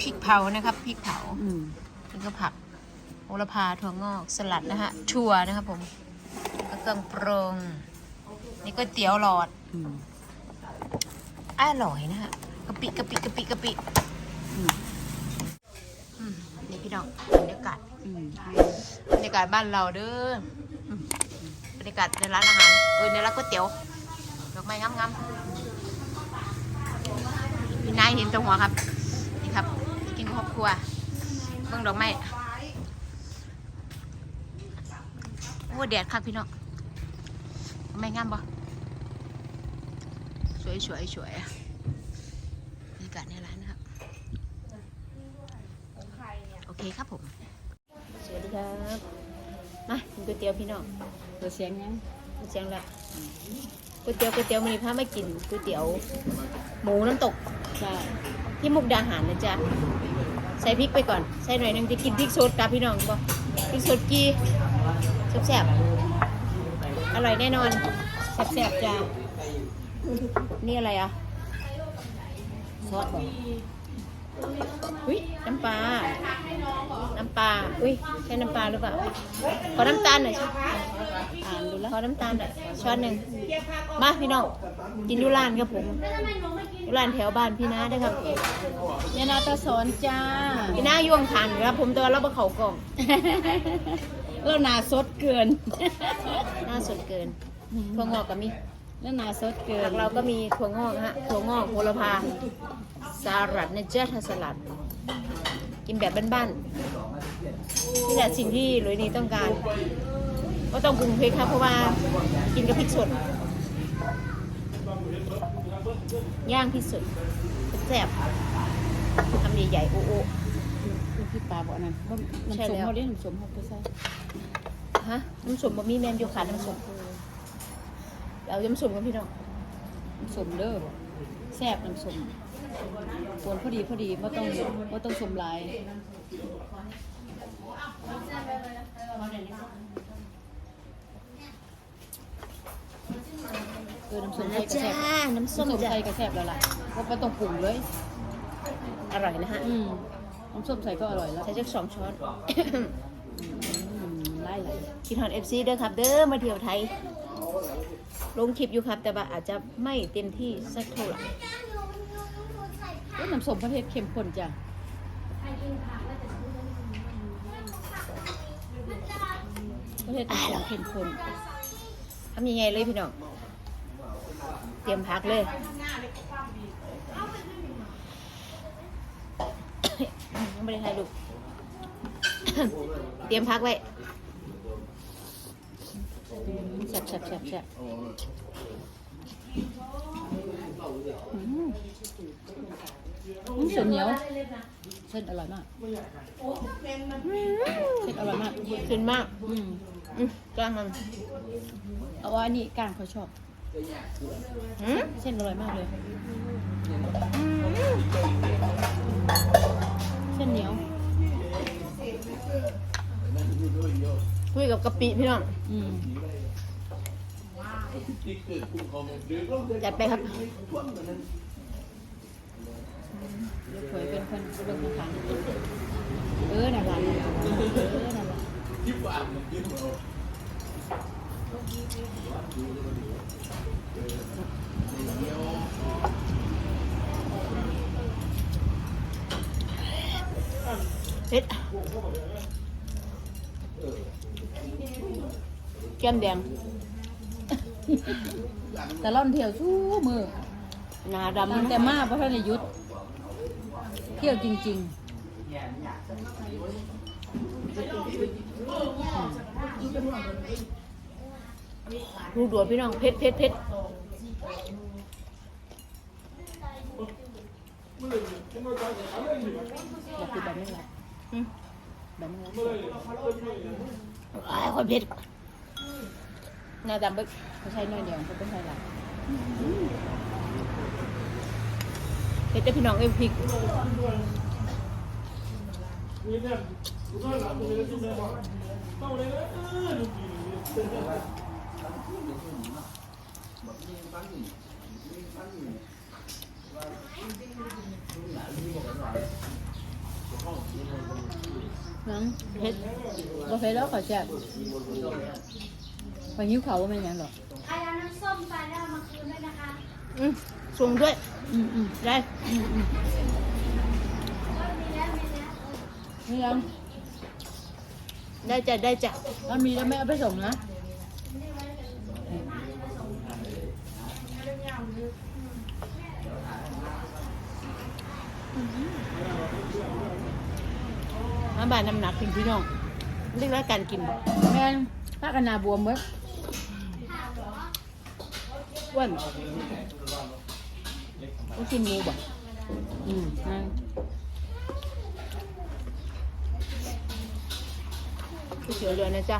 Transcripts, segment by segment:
พริกเผานะครับพริกเผาอืมนี่ก็ผักโหระพาถั่วงอกสลัดนะฮะถั่วนะครับผมแล้วก็เครื่องปรุงนี่ก๋วยเตี๋ยวหลอดอืมอร่อยนะฮะกะปิกะปิกะปิกะปิอืมอืมนี่พี่น้องบรรยากาศ อืมบรรยากาศบ้านเราเด้ออืมบรรยากาศในร้านอาหาร เออในร้านก๋วยเตี๋ยว ดอกไม้งามๆพี่นายเห็นแตัวหัวครับนี่ครับไปกิน ครอบครัวเบิ่งดอกไม้โอ้แดดครับพี่น้องดอกไม้งามปะสวยสวยสวยอะบรรยากาศในร้านนะครับ โอเคครับผม สวัสดีครับ มากินก๋วยเตี๋ยวพี่น้องเปิดเสียงยังมาเชียงละก๋วยเตี๋ยวก๋วยเตี๋ยวมันนี้พามากินก๋วยเตี๋ยว หมูน้ำตกใช่ที่มุกดาหารนะจ๊ะ ใส่พริกไปก่อน ใส่หน่อยหนึงจะกินพริกสดกับพี่น้องบ่พริกสดกีแซ่บๆอร่อยแน่นอนแซ่บๆจ้านี่อะไรอะซอสบอกอุ้ยน้ำปลา น้ำปลา อุ้ยใช่น้ำปลาหรือเปล่า ขอน้ำตาลหน่อย ขอน้ำตาลหน่อยช้อนหนึ่งมาพี่น้องกินอยูร้านครับผมอยูร้านแถวบ้านพี่น้าเด้วยครับเนี่ยนาตาสอนจ้าพี่น้าย่วงทานครับ ผมตัวเราบะเขากล่องแล้วหนาสดเกินหน่าสดเกินถั่วงอกก็มีแล้วหนาสดเกินผักเราก็มีถั่วงอกนะฮะถั่วงอกโหระพาสลัดนะเจ้าทาสลัด กินแบบบ้านๆนี่แหละสิ่งที่หลุยนี้ต้องการ ก็ต้องปรุงพริกครับเพราะว่ากินกับพริกสดย่างที่สุดแซ่บทำใหญ่ๆโอ้โอคือพี่ปลาบอกอันนั้นว่าน้ำใช่ส้มแล้วเขาได้น้ำส้มเขาไปใส่ฮะน้ำส้มบะหมี่แมนอยู่ขาดน้ำส้มเอาน้ำส้มกันพี่น้องน้ำส้มเด้อแซ่บน้ำส้มปวนพอดีพอดีว่าต้องว่าต้องส้มหลาย เออน้ำส้มไทยก็จ้าแซ่บน้ำส้มน้ำส้มจ้าไทยก็แซ่บแล้วล่ะเพราะไม่ต้องปรุงเลย อร่อยนะฮะอืมน้ำส้มใส่ก็อร่อยแล้วใส่จักสองช้อนอืมไล่ไหลกินฮอนเอฟซีเด้อครับ เด้อมาเที่ยวไทย ลงคลิปอยู่ครับ แต่ว่าอาจจะไม่เต็มที่สักเท่าไหร่เอ้ยน้ำส้มประเทศเข้มข้นจ้ะประเทศน้ำส้มเข้มข้นทำยังไงเลยพี่น้อง เตรียมพักเลย ยังไม่ได้ถ่ายรูปเตรียมพักไว้แซ่บแซ่บแซ่บแซ่บอืมเส้นเหนียว เส้นอร่อยมาก เส้นอร่อยมากขึ้นมากอืมอืมกล้างมันเอาว่านนี้ก้างเขาชอบ อืมเส้นอร่อยมากเลยเส้นเหนียว คุยกับกะปิพี่น้องอืมจัดไปครับเดี๋ยวเผยเป็นคนเบิ่งมาทางเออนั่นล่ะนั่นล่ะเออนั่นล่ะ เผ็ดแก้มแดง แต่ล่อนเที่ยวสู้มือหนาตั้งดำแต่มาเพราะท่านได้หยุดเที่ยวจริง รูดวดพี่น้องเผ็ดเผ็ดเผ็ดๆอยากกินแบบนี้แหละอืมแบบนี้แหละอ้ายคนเผ็ดหน้าดำเบึกเขาใช้น้อยเดียวเขาเป็นใช้หลายเผ็ดพี่น้องเอ้ยพริกนั งเฮ็ดบ่เผ็ดแล้วขอแซ่บพอหิวเขาว่าไม่นหยังหรอกใครเอาน้ำส้มไปแล้วเอามาคืนด้วยนะคะ อืมส่งด้วย อืมอืมได้อืมอืมมีแล้วมีแล้ว นี่ยังได้จ้ะได้จ้ะถ้ามีแล้วแม่เอาไปส่งนะ มาบานน้ำหนักพี่น้องเรียกว่าการกินบ่แม่นถ้ากันนาบวมเบิดอ้วนต้องกินหมูบ่อืมนั่นก๋วยเตี๋ยวเรือนะจ๊ะ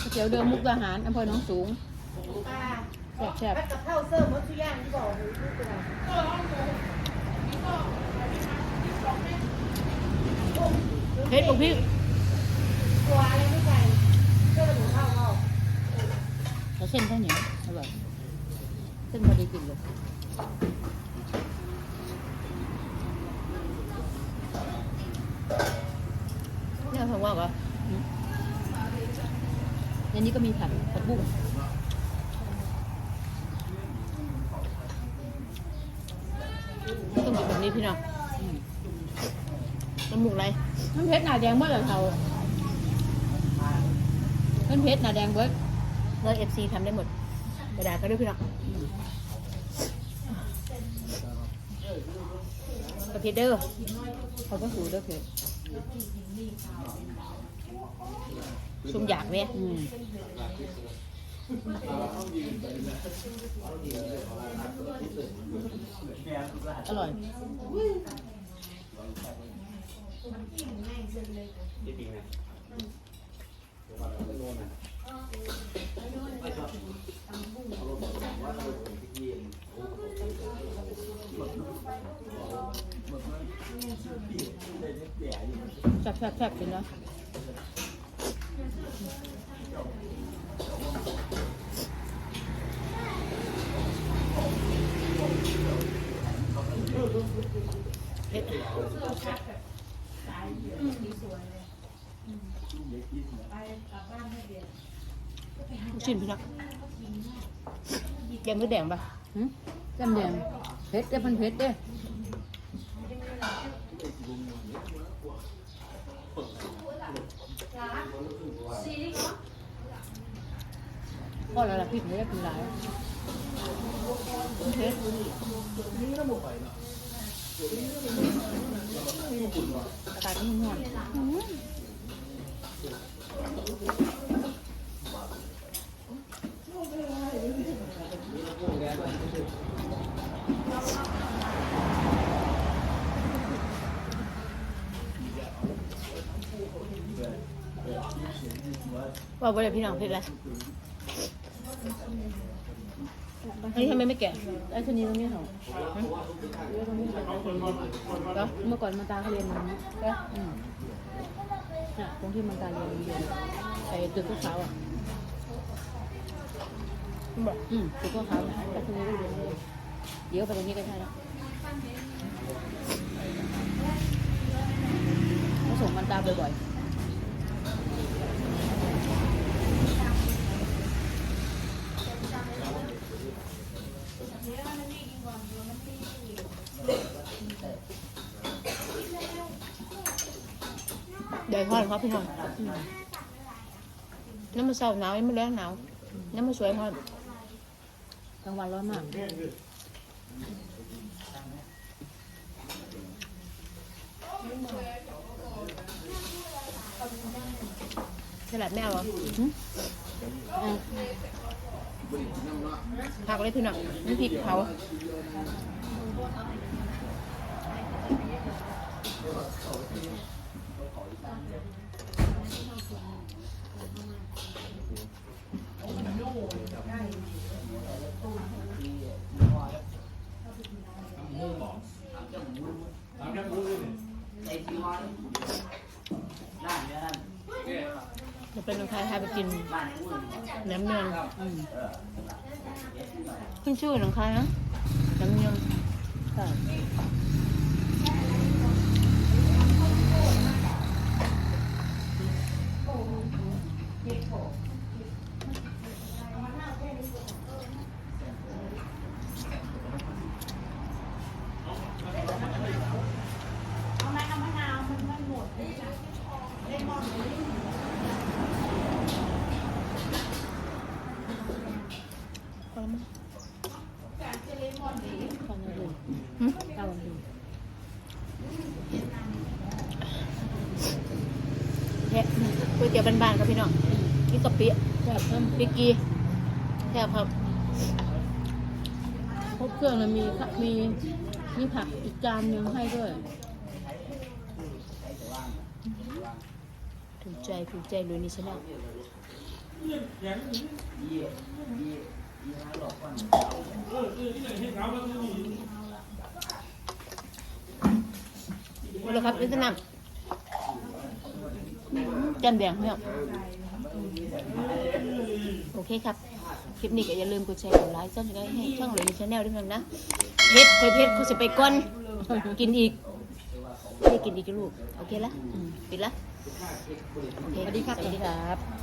ก๋วยเตี๋ยวเดิมมุกดาหารอำเภอหนองสูง แซ่บแซ่บกับข้าวเสิร์ฟหมดทุกอย่างที่บอกเฮ็ดบอกพี่แล้วเส้นข้าวเหนียวอร่อยเส้นพอดีกินเลยเนี่ยผมว่าก็ในนี้ก็มีผัดผัดบุ้ง ต้องกิ นแบบนี้พี่น้องอืมน้ำหมูกไรน้ำเพชรหนาแดงเบิดเหรอเขาน้ำเพชรหนาแดงเบิดเลยเอฟซีทำได้หมดกระดาษก็ด้วยพี่น้องอืมประเภทเด้อเขาก็สูด้วยเพชรซุ่มอยากเนี่ยอืม อร่อย แซ่บแซ่บแซ่บกินแล้ กชิ้นพี่น้องแกงเลือดแดงปะหืมจำแดงเพชรเด้อเพันเพชรเด้อพ่อแล้วล่ะพี่ไม่ได้กินหลายเพชร อากาศนี่ร้อนว่าบ่ได้พี่น้องเผ็ดอะไรอันนี้ทำไมไม่แกะไอ้ชนีตรง นี้เหรอก็เมื่อก่อนมันตาเขาเรียนมันนะก็อืมน่ะตรงที่มันตาเรียนเรียนไอ้ตึกขาวๆอะบอกอืมตึกขาวๆน่ะแต่ชนีก็เรียนเลยเดี๋ยวไปตรงนี้ก็ใช่แล้วเขาส่งมันตาบ่อยๆ เดี๋ยวทอดครับพี่น้องน้ำมันเศร้าหนาวยังไม่แรงหนาวน้ำมันสวยพอดกลางวันร้อนมากสลัดแม่เอาเหรอหึอะผักเลยพี่น้องนี่พริกเผา จะเป็นคนไทยพาไปกินน้ำเนืองขึ้นชื่อหนังคายนะน้ำเนืองใช่ get cold. พิ่มพริกกีแค่บครับครบเครื่องแล้วมีมีมีผักอีกจานหนึ่งให้ด้วยถูกใจถูกใจเลยนี่ชนะหมดแล้วครับนี่สนามจานแดงเนี่ย โอเคครับ คลิปนี้ก็อย่าลืมกดแชร์กดไลค์ซ่อนกันให้ช่องเลยในชาแนลด้วยนะเพชรไปเพชรกูจะไปก่อนกินอีกไม่ได้กินอีกลูก โอเคละอืมปิดละโอเคสวัสดีครับสวัสดีครับ Love you